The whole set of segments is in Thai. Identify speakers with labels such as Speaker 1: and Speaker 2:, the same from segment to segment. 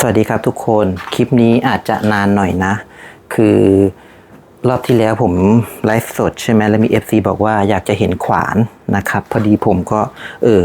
Speaker 1: สวัสดีครับทุกคน คลิปนี้อาจจะนานหน่อยนะ คือรอบที่แล้วผมไลฟ์สดใช่ไหมแล้วมี FC บอกว่าอยากจะเห็นขวานนะครับ พอดีผมก็ เออ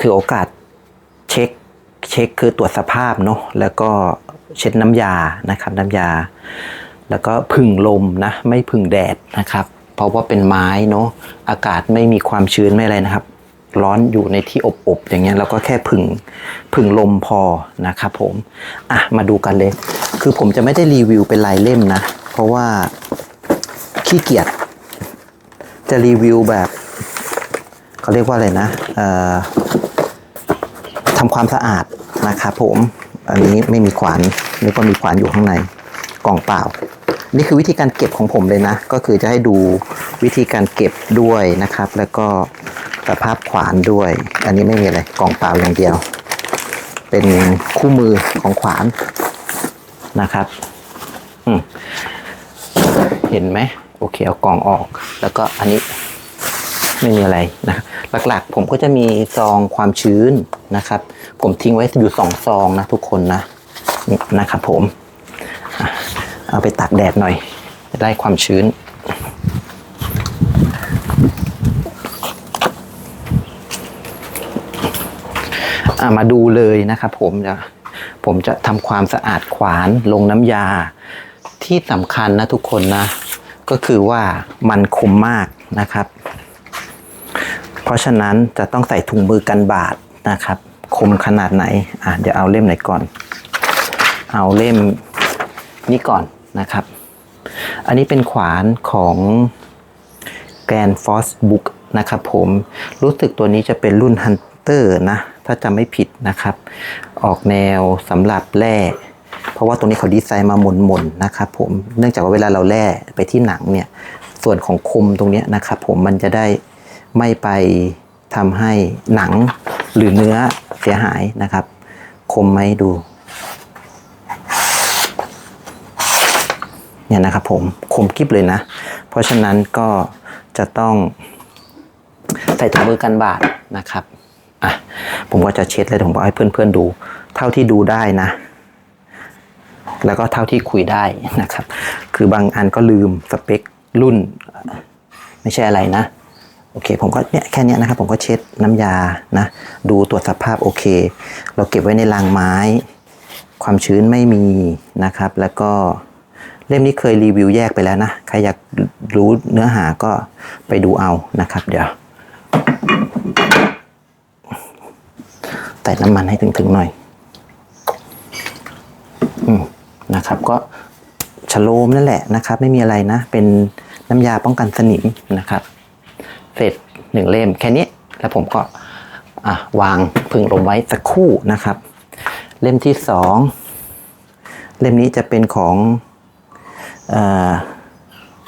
Speaker 1: ถือโอกาสเช็ค เช็คคือตรวจสภาพเนาะแล้วก็เช็ดน้ำยานะครับ น้ำยา แล้วก็พึ่งลมนะ ไม่พึ่งแดดนะครับ เพราะว่าเป็นไม้เนาะอากาศไม่มีความชื้นไม่อะไรนะครับ ร้อนอยู่ในที่อบๆอย่างเงี้ยเราก็แค่พึ่งพึ่งลมพอนะครับผมอะมาดูกันเลย คือผมจะไม่ได้รีวิวเป็นลายเล่มนะ เพราะว่าขี้เกียจจะรีวิวแบบเขาเรียกว่าอะไรนะเอ่อทำความสะอาดนะครับผมอันนี้ไม่มีขวานนึกว่ามีขวานอยู่ข้างในกล่องเปล่า นี่คือวิธีการเก็บของผมเลยนะ ก็คือจะให้ดูวิธีการเก็บด้วยนะครับ แล้วก็ สภาพขวานด้วย อันนี้ไม่มีอะไรกล่องเปล่าอย่างเดียว เป็นคู่มือของขวานนะครับอืเห็นไหมโอเคเอากล่องออก แล้วก็อันนี้ไม่มีอะไรนะหลักๆ ผมก็จะมีซองความชื้นนะครับ ผมทิ้งไว้อยู่สองซองนะทุกคนนะนะครับผม เอาไปตากแดดหน่อยได้ความชื้น มาดูเลยนะครับผมจะผมจะทำความสะอาดขวานลงน้ำยา ที่สำคัญนะทุกคนนะ ก็คือว่ามันคมมากนะครับ เพราะฉะนั้นจะต้องใส่ถุงมือกันบาดนะครับ คมขนาดไหนอะเดี๋ยวเอาเล่มไหนก่อน เอาเล่มนี้ก่อนนะครับ อันนี้เป็นขวานของแกรนฟอสบุ๊กนะครับผมรู้สึกตัวนี้จะเป็นรุ่นฮันเตอร์นะ ถ้าจำไม่ผิดนะครับ ออกแนวสำหรับแร่เพราะว่าตรงนี้เขาดีไซน์มาหม่นๆนะครับผมเนื่องจากว่าเวลาเราแร่ไปที่หนังเนี่ยส่วนของคมตรงนี้นะครับ ผมมันจะได้ไม่ไปทำให้หนังหรือเนื้อเสียหายนะครับ คมไหมดูเนี่ยนะครับผมคมกริบเลยนะ เพราะฉะนั้นก็จะต้องใส่ถุงมือกันบาดนะครับ ผมก็จะเช็ดเลยผมบอกให้เพื่อนๆดู เท่าที่ดูได้นะ แล้วก็เท่าที่คุยได้นะครับ คือบางอันก็ลืมสเปครุ่น ไม่ใช่อะไรนะ โอเค ผมก็เนี่ยแค่นี้นะครับ ผมก็เช็ดน้ำยานะ ดูตรวจสภาพโอเค เราเก็บไว้ในรางไม้ ความชื้นไม่มีนะครับ แล้วก็เล่มนี้เคยรีวิวแยกไปแล้วนะ ใครอยากรู้เนื้อหาก็ไปดูเอานะครับ เดี๋ยว ใส่น้ำมันให้ถึงๆหน่อยอืมนะครับ ก็ชโลมนั่นแหละนะครับ ไม่มีอะไรนะ เป็นน้ำยาป้องกันสนิมนะครับ เสร็จหนึ่งเล่มแค่นี้แล้วผมก็อะวางพึ่งลมไว้สักคู่นะครับ เล่มที่สองเล่มนี้จะเป็นของเอ่อ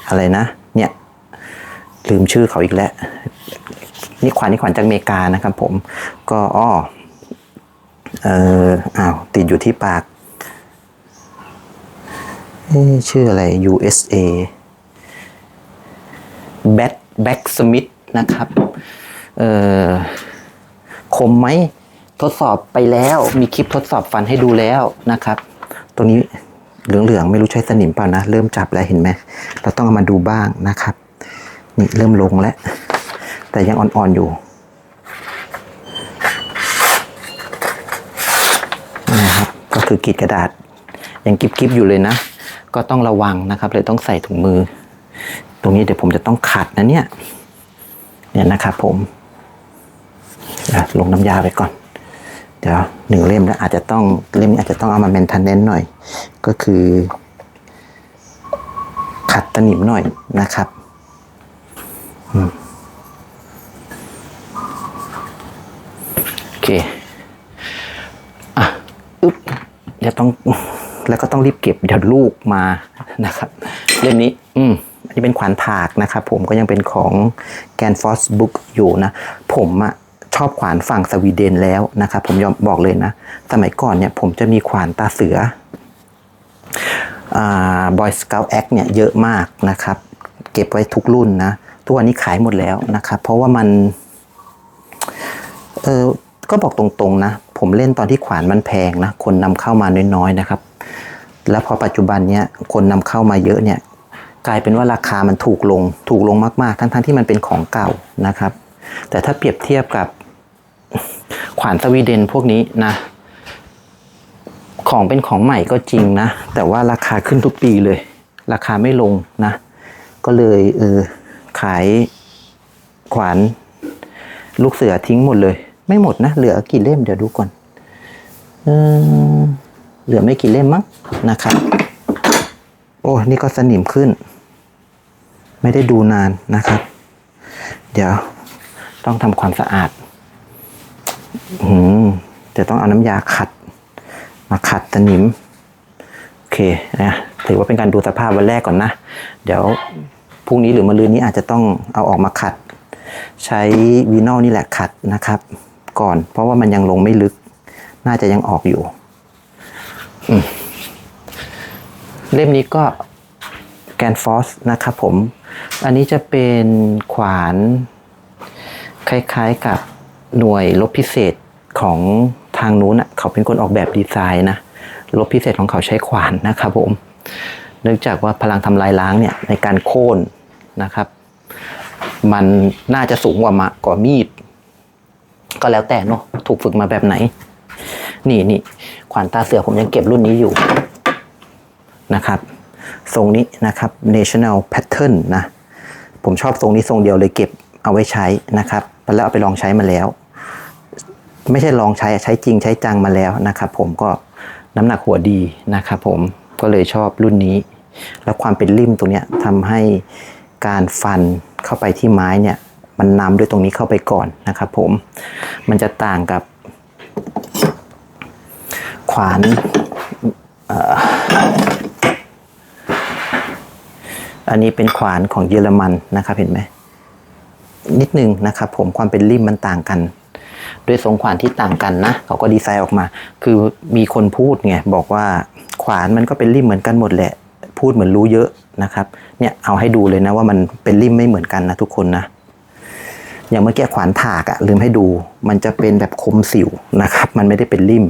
Speaker 1: อะไรนะ เนี่ยลืมชื่อเขาอีกแล้วนี่ขวัญนี่ขวัญจากอเมริกานะครับผมก็อ้อ เอออ้าว ติดอยู่ที่ปากเอ๊ะชื่ออะไร USA Bat Back Smith นะครับเออคมไหมทดสอบไปแล้ว มีคลิปทดสอบฟันให้ดูแล้วนะครับ ตรงนี้เหลืองๆ ไม่รู้ใช่สนิมเปล่านะ เริ่มจับแล้วเห็นไหม เราต้องเอามาดูบ้างนะครับ นี่เริ่มลงแล้ว แต่ยังอ่อนๆอยู่นะ คือกรีดกระดาษยังกิบๆอยู่เลยนะ ก็ต้องระวังนะครับ เลยต้องใส่ถุงมือ ตรงนี้เดี๋ยวผมจะต้องขัดนะเนี่ย เนี่ยนะครับผมลงน้ำยาไปก่อน เดี๋ยวหนึ่งเล่มแล้วอาจจะต้องเล่มนี้อาจจะต้องเอามาเมนเทนเน้นหน่อย ก็คือ ขัดตะหนิมหน่อยนะครับโอเค อะอึ๊บ เดี๋ยวต้องแล้วก็ต้องรีบเก็บเดี๋ยวลูกมานะครับเล่มนี้ อืมอันนี้เป็นขวานถากนะครับ ผมก็ยังเป็นของแกนฟอสบุ๊กอยู่นะ ผมอะชอบขวานฝั่งสวีเดนแล้วนะครับ ผมยอมบอกเลยนะ สมัยก่อนเนี่ย ผมจะมีขวานตาเสือบอยสเกลแอคเนี่ยเยอะมากนะครับ เก็บไว้ทุกรุ่นนะทุกวันนี้ขายหมดแล้วนะครับ เพราะว่ามัน เออก็บอกตรงๆนะ ผมเล่นตอนที่ขวานมันแพงนะคนนำเข้ามาน้อยๆนะครับ แล้วพอปัจจุบันเนี้ยคนนำเข้ามาเยอะเนี่ยกลายเป็นว่าราคามันถูกลงถูกลงมากๆ ทั้งๆที่มันเป็นของเก่านะครับ แต่ถ้าเปรียบเทียบกับขวานสวีเดนพวกนี้นะ ของเป็นของใหม่ก็จริงนะ แต่ว่าราคาขึ้นทุกปีเลย ราคาไม่ลงนะ ก็เลยเออขายขวานลูกเสือทิ้งหมดเลย ไม่หมดนะ เหลือกี่เล่มเดี๋ยวดูก่อนเออเหลือไม่กี่เล่มมั้งนะครับ โอ้ นี่ก็สนิมขึ้น ไม่ได้ดูนานนะครับ เดี๋ยวต้องทำความสะอาด อืมเดี๋ยวต้องเอาน้ำยาขัด มาขัดสนิม โอเคนะถือว่าเป็นการดูสภาพวันแรกก่อนนะ เดี๋ยวพรุ่งนี้หรือมะรืนนี้อาจจะต้องเอาออกมาขัด ใช้วีนอลนี่แหละขัดนะครับ ก่อน เพราะว่ามันยังลงไม่ลึก น่าจะยังออกอยู่เล่มนี้ก็แกนฟอสนะครับผม อันนี้จะเป็นขวาน คล้ายๆกับหน่วยลบพิเศษของทางนู้นอะเขาเป็นคนออกแบบดีไซน์นะลบพิเศษของเขาใช้ขวานนะครับผม เนื่องจากว่าพลังทำลายล้างเนี่ยในการโค่นนะครับ มันน่าจะสูงกว่ามากว่ามีด ก็แล้วแต่เนาะถูกฝึกมาแบบไหน นี่นี่ขวานตาเสือผมยังเก็บรุ่นนี้อยู่นะครับทรงนี้นะครับ national pattern นะ ผมชอบทรงนี้ทรงเดียวเลยเก็บเอาไว้ใช้นะครับ แล้วเอาไปลองใช้มาแล้ว ไม่ใช่ลองใช้ใช้จริงใช้จังมาแล้วนะครับ ผมก็น้ำหนักหัวดีนะครับผมก็เลยชอบรุ่นนี้ แล้วความเป็นริมตรงเนี้ยทำให้การฟันเข้าไปที่ไม้เนี่ย มันนำด้วยตรงนี้เข้าไปก่อนนะครับผมมันจะต่างกับ ขวานอันนี้เป็นขวานของเยอรมันนะครับเห็นไหมนิดนึงนะครับผมความเป็นริมมันต่างกันด้วยทรงขวานที่ต่างกันนะเขาก็ดีไซน์ออกมา คือมีคนพูดไงบอกว่าขวานมันก็เป็นริมเหมือนกันหมดแหละ พูดเหมือนรู้เยอะนะครับ เนี่ยเอาให้ดูเลยนะว่ามันเป็นริมไม่เหมือนกันนะทุกคนนะ อย่างเมื่อกี้ขวานถากอะลืมให้ดู มันจะเป็นแบบคมสิวนะครับ มันไม่ได้เป็นริม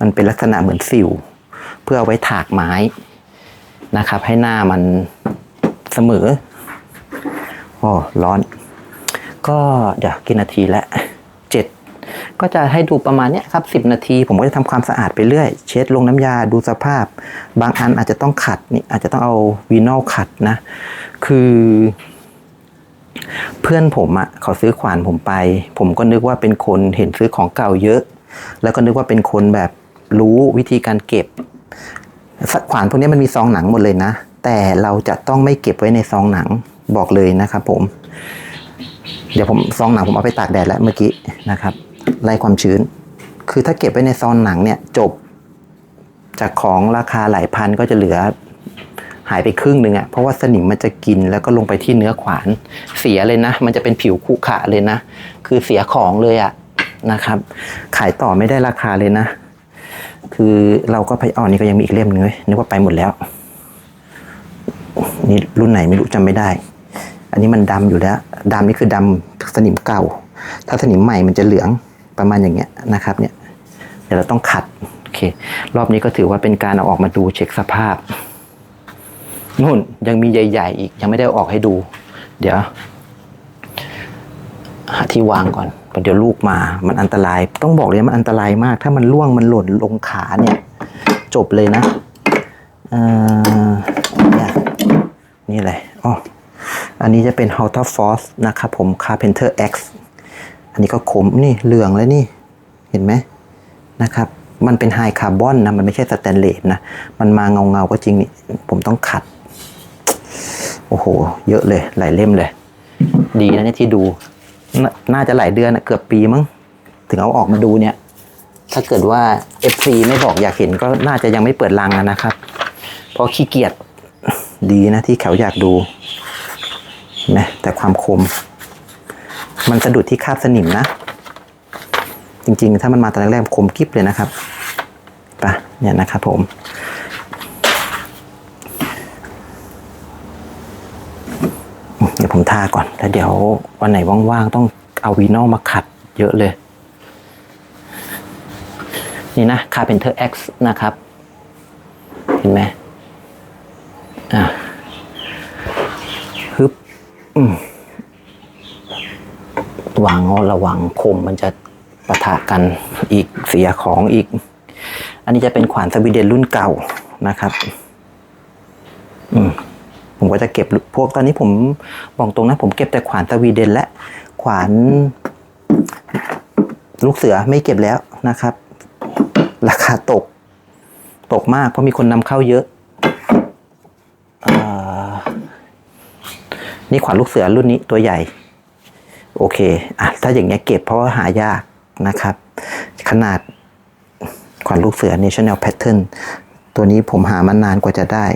Speaker 1: มันเป็นลักษณะเหมือนสิว เพื่อเอาไว้ถากไม้นะครับ ให้หน้ามันเสมอโอ้ร้อน ก็เดี๋ยวกี่นาทีแล้วเจ็ดก็จะให้ดูประมาณนี้ครับสิบนาที ผมก็จะทำความสะอาดไปเรื่อย เช็ดลงน้ำยาดูสภาพ บางอันอาจจะต้องขัดนี่อาจจะต้องเอาวีนอลขัดนะ คือ เพื่อนผมอะ่ะเขาซื้อขวานผมไป ผมก็นึกว่าเป็นคนเห็นซื้อของเก่าเยอะ แล้วก็นึกว่าเป็นคนแบบรู้วิธีการเก็บขวานพวกนี้มันมีซองหนังหมดเลยนะ แต่เราจะต้องไม่เก็บไว้ในซองหนังบอกเลยนะครับผม เดี๋ยวผมซองหนังผมเอาไปตากแดดแล้วเมื่อกี้นะครับไล่ความชื้น คือถ้าเก็บไว้ในซองหนังเนี่ยจบจากของราคาหลายพันก็จะเหลือ หายไปครึ่งหนึ่งอะเพราะว่าสนิมมันจะกินแล้วก็ลงไปที่เนื้อขวาน เสียเลยนะ มันจะเป็นผิวขุขะเลยนะ คือเสียของเลยอะนะครับ ขายต่อไม่ได้ราคาเลยนะ คือเราก็ไปอ๋อนนี่ก็ยังมีอีกเล่มนึงเลยนึกว่าไปหมดแล้ว นี่รุ่นไหนไม่รู้จำไม่ได้ อันนี้มันดำอยู่แล้วดำนี่คือดำสนิมเก่า ถ้าสนิมใหม่มันจะเหลืองประมาณอย่างเงี้ยนะครับ เนี่ยเดี๋ยวเราต้องขัดโอเค รอบนี้ก็ถือว่าเป็นการเอาออกมาดูเช็คสภาพ นู่นยังมีใหญ่ ๆ อีกยังไม่ได้ออกให้ดู เดี๋ยว หาที่วางก่อนเดี๋ยวลูกมา มันอันตราย ต้องบอกเลยมันอันตรายมาก ถ้ามันล่วงมันหล่นลงขาเนี่ย จบเลยนะเอ่อเนี่ยนี่อะไรอ๋ออันนี้จะเป็น h o t a Force นะครับผม Carpenter X อันนี้ก็ขมนี่เหลืองแล้วนี่ เห็นไหมนะครับ มันเป็นไฮคาร์บอนนะ มันไม่ใช่สแตนเลสนะ มันมาเงาเงาๆก็จริงนี่ ผมต้องขัด โอ้โห เยอะเลยหลายเล่มเลย ดีนะเนี่ยที่ดูนน่าจะหลายเดือนนะเกือบปีมั้งถึงเอาออกมาดูเนี่ย ถ้าเกิดว่า FC ไม่บอกอยากเห็นก็น่าจะยังไม่เปิดรังนะครับ เพราะขี้เกียจดีนะที่เขาอยากดูนะแต่ความคม มันสะดุดที่คาบสนิมนะ จริงๆ ถ้ามันมาตอนแรกๆคมกริบเลยนะครับไปะเนี่ยนะครับผม เดี๋ยวผมทาก่อน แล้วเดี๋ยววันไหนว่างๆต้องเอาวีนอลมาขัดเยอะเลย นี่นะ Carpenter X นะครับ เห็นไหมอะฮึบอืมวางระวังคมมันจะปะทะกันอีกเสียของอีก อันนี้จะเป็นขวานสวีเดนรุ่นเก่านะครับ ก็จะเก็บพวกตอนนี้ผมบอกตรงนะผมเก็บแต่ขวานสวีเดนและขวานลูกเสือไม่เก็บแล้วนะครับ ราคาตก ตกมากเพราะมีคนนำเข้าเยอะอนี่ขวานลูกเสือรุ่นนี้ตัวใหญ่ โอเคอะถ้าอย่างเงี้ยเก็บเพราะว่าหายากนะครับ ขนาดขวานลูกเสือ National Pattern ตัวนี้ผมหามานานกว่าจะได้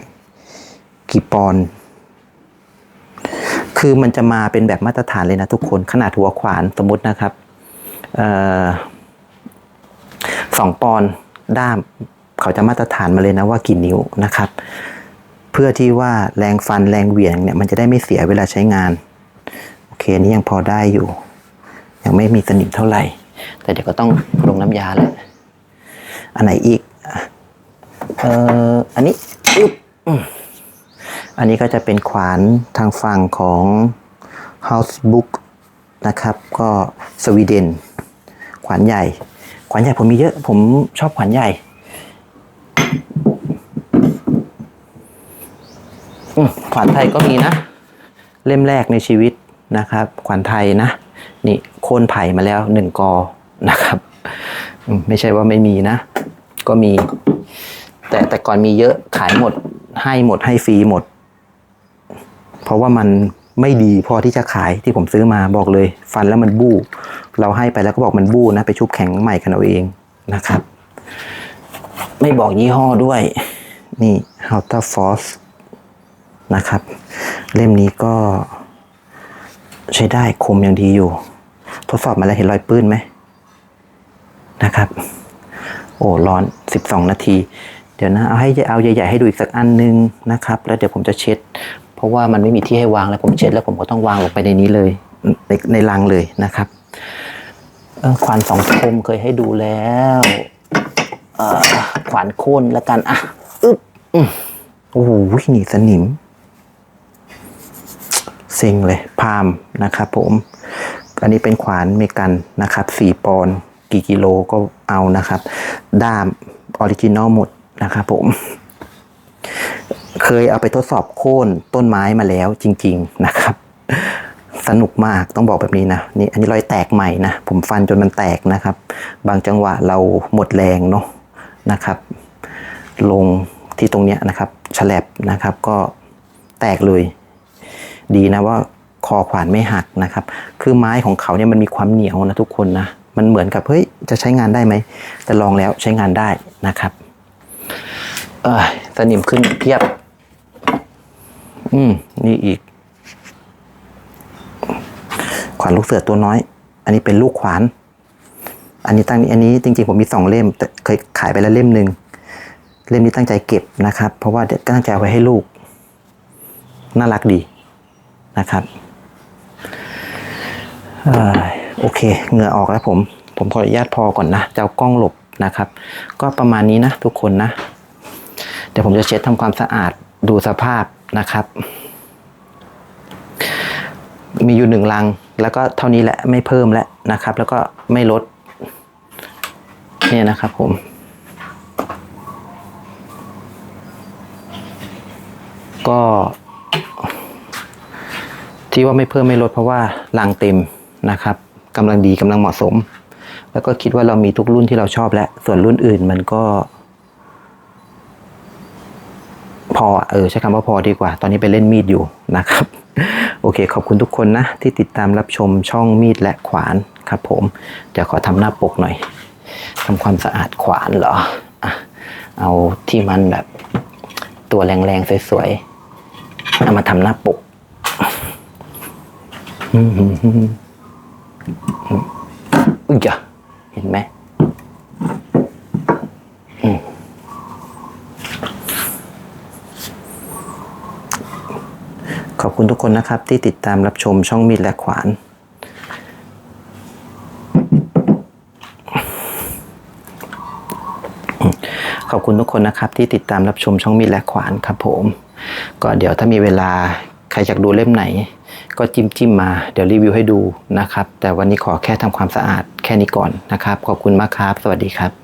Speaker 1: กี่ปอนด์ คือมันจะมาเป็นแบบมาตรฐานเลยนะทุกคนขนาดหัวขวานสมมตินะครับออสองปอนด้ามเขาจะมาตรฐานมาเลยนะว่ากี่นิ้วนะครับ เพื่อที่ว่าแรงฟันแรงเหวี่ยงเนี่ยมันจะได้ไม่เสียเวลาใช้งานโอเคอันนี้ยังพอได้อยู่ ยังไม่มีสนิมเท่าไหร่ แต่เดี๋ยวก็ต้องลงน้ำยาแล้วอันไหนอีกเอ่ออันนี้อึ๊บ อันนี้ก็จะเป็นขวานทางฝั่งของ House Book นะครับ ก็สวีเดน ขวานใหญ่ ขวานใหญ่ผมมีเยอะ ผมชอบขวานใหญ่ขวานไทยก็มีนะ เล่มแรกในชีวิตนะครับ ขวานไทยนะ นี่โค่นไผ่มาแล้วหนึ่งกอนะครับ ไม่ใช่ว่าไม่มีนะ ก็มี แต่แต่ก่อนมีเยอะขายหมดให้หมดให้ฟรีหมด เพราะว่ามันไม่ดีพอที่จะขายที่ผมซื้อมาบอกเลย ฟันแล้วมันบู้เราให้ไปแล้วก็บอกมันบู้นะ ไปชุบแข็งใหม่กันเอาเองนะครับ ไม่บอกยี่ห้อด้วย นี่ h o u t e r Force นะครับ เล่มนี้ก็ ใช้ได้คมอย่างดีอยู่ ทดสอบมาแล้วเห็นรอยปื้นไหมนะครับ โอ้ร้อน 12 นาที เดี๋ยวนะ เอาให้เอาใหญ่ ๆ ให้ดูอีกสักอันนึงนะครับ แล้วเดี๋ยวผมจะเช็ด เพราะว่ามันไม่มีที่ให้วางแล้วผมเช็ดแล้วผมก็ต้องวางลงไปในนี้เลยในในรังเลยนะครับขวานสองคมเคยให้ดูแล้วขวานโค่นแล้วกันอะอึ๊บโอ้โหนี่สนิมเซ็งเลยพามนะครับผม อันนี้เป็นขวานเมกันนะครับสี่ปอนกี่กิโลก็เอานะครับ ด้ามออริจินอลหมดนะครับผม เคยเอาไปทดสอบโค่นต้นไม้มาแล้วจริง ๆนะครับ สนุกมากต้องบอกแบบนี้นะนี่อันนี้รอยแตกใหม่นะ ผมฟันจนมันแตกนะครับ บางจังหวะเราหมดแรงเนาะนะครับ ลงที่ตรงเนี้ยนะครับฉลับนะครับก็แตกเลย ดีนะว่าคอขวานไม่หักนะครับ คือไม้ของเขาเนี่ยมันมีความเหนียวนะทุกคนนะมันเหมือนกับเฮ้ยจะใช้งานได้ไหม แต่ลองแล้วใช้งานได้นะครับ เออสนิมขึ้นเพียบ อืม นี่อีก ขวานลูกเสือตัวน้อย อันนี้เป็นลูกขวาน อันนี้ตั้งอันนี้จริงๆ ผมมีสองเล่มแต่เคยขายไปแล้วเล่มหนึ่งเล่มนี้ตั้งใจเก็บนะครับ เพราะว่าเดี๋ยวตั้งใจไว้ให้ลูก น่ารักดีนะครับอโอเคเหงื่อออกแล้วผม ผมขออนุญาตพอก่อนนะจะเอากล้องหลบนะครับ ก็ประมาณนี้นะทุกคนนะ เดี๋ยวผมจะเช็ดทำความสะอาดดูสภาพ นะครับ มีอยู่หนึ่งลัง แล้วก็เท่านี้แหละไม่เพิ่มแล้วนะครับ แล้วก็ไม่ลด เนี่ยนะครับผมก็ ที่ว่าไม่เพิ่มไม่ลดเพราะว่าลังเต็มนะครับกำลังดีกำลังเหมาะสม แล้วก็คิดว่าเรามีทุกรุ่นที่เราชอบแล้ว ส่วนรุ่นอื่นมันก็ พอเออใช้คำว่าพอดีกว่า ตอนนี้ไปเล่นมีดอยู่นะครับ โอเค ขอบคุณทุกคนนะ ที่ติดตามรับชมช่องมีดและขวานครับผมเดี๋ยวขอทำหน้าปกหน่อยทำความสะอาดขวานเหรออะเอาที่มันแบบตัวแรงๆสวยๆเอามาทำหน้าปกอืมอืมอืมอืมอุ้ยจ้ะเห็นไหม ขอบคุณทุกคนนะครับ ที่ติดตามรับชมช่องมีดและขวานขอบคุณทุกคนนะครับที่ติดตามรับชมช่องมีดและขวานครับผม ก็เดี๋ยวถ้ามีเวลาใครอยากดูเล่มไหน ก็จิ้มจิ้มมาเดี๋ยวรีวิวให้ดูนะครับ แต่วันนี้ขอแค่ทำความสะอาดแค่นี้ก่อนนะครับ ขอบคุณมากครับ สวัสดีครับ